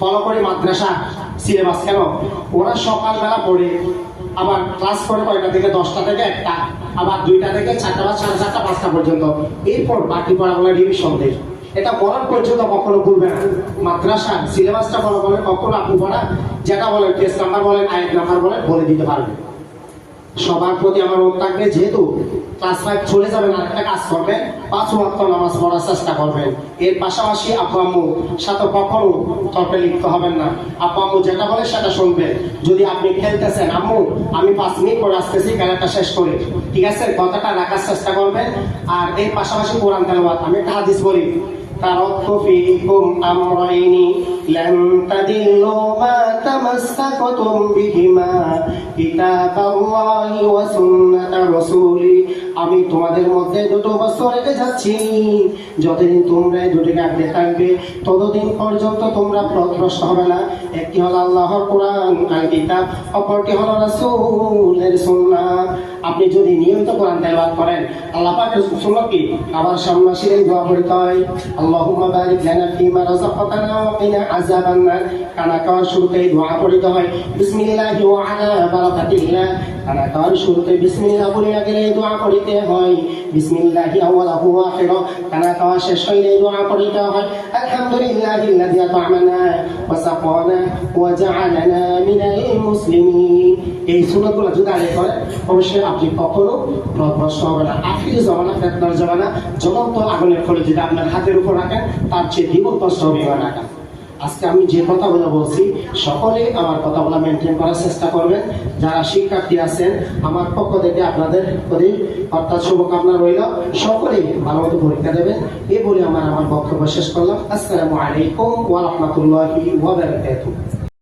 Follow করে মাদ্রাসা syllabus কেন? ওরা সকালবেলা পড়ে, আবার ক্লাস করে কয়টা থেকে? দশটা থেকে একটা, আবার দুইটা থেকে চারটা বা সাড়ে চারটা, পাঁচটা পর্যন্ত। এরপর বাকি পড়াগুলো রিভিশন দেয় এটা পড়ার পর্যন্ত কখনো ভুলবে না। মাদ্রাসা সিলেবাসটা ফলো করলে কখনো আপনি পড়া, যেটা বলেন টেস্ট নাম্বার বলেন আয়ের নাম্বার বলেন, বলে দিতে পারবেন। সবার প্রতি আমার অনুরোধ থাকবে, যেহেতু ক্লাস ফাইভ চলে যাবেন, আরেকটা কাজ করবেন, পাঁচ মাত্র নামাজ পড়ার চেষ্টা করবেন। এর পাশাপাশি আপু আম্মু, সাথে কখনো তর্কে লিপ্ত হবেন না। আপু আম্মু যেটা বলে সেটা শুনবেন যদি আপনি খেলতেছেন, আম্মু, আমি পাঁচ মিনিট পরে আসতেছি, খেলাটা শেষ করি। ঠিক আছে? কথাটা রাখার চেষ্টা করবেন। আর এর পাশাপাশি কোরআন তেলাবাদ আমি একটা হাদিস বলি। তার অর্থ আমরাইনি, লান তাদিল্লু تمسكتم بهما كتاب الله وسنة رسوله আমি তোমাদের মধ্যে দুটো বস্তু রেখে যাচ্ছি যতদিন তোমরা এই দুটিকে আঁকড়ে থাকবে ততদিন পর্যন্ত তোমরা পথভ্রষ্ট হবে না একটি হলো আল্লাহর কোরআন আল কিতাব অপরটি হলো রাসূলের সুন্নাহ আপনি যদি নিয়মিত কোরআন তেলাওয়াত করেন, আল্লাহ পাকের সুন্নাহ কি আবার সামনে আসলে দোয়া পড়তে হয়। আল্লাহুম্মা বারিক লানা ফিমা রাযাকতানা ওয়া কিনা আযাবান নার কানা খাওয়ার শুরুতেই দোয়া পড়তে হয়, বিসমিল্লাহি ওয়া আলা বারাকাতিল্লাহ। কানা খাওয়ার শুরুতে বিসমিল্লাহ বলে গেলে দোয়া পড়তে হয়। বিসমিল্লাহি আওয়ালাহু ওয়া কানা খাওয়া শেষ হইলে দোয়া পড়তে হয়। আলহামদুলিল্লাহি আল্লাযী আত'আমানা ওয়া সাকানা ওয়া জা'আলানা মিনাল মুসলিমিন। এই সুন্নাতগুলো যদি আদায় করেন অবশ্যই আপনি কখনো পথভ্রষ্ট হবে না। আখির জমানা, ফেতনার জমানা জ্বলন্ত আগুনের ফলে যদি আপনার হাতের উপর রাখেন, তার চেয়ে দ্বিগুণ কষ্ট হবে এবার রাখা। আজকে আমি যে কথাগুলো বলছি সকলে আমার কথাগুলো মেনটেন করার চেষ্টা করবেন। যারা শিক্ষার্থী আছেন, আমার পক্ষ থেকে আপনাদের প্রতি অর্থাৎ শুভকামনা রইল। সকলে ভালো মতো পরীক্ষা দেবেন। এ বলে আমার আমার বক্তব্য শেষ করলাম। আসসালামু আলাইকুম ওয়া বারাকাতুহু।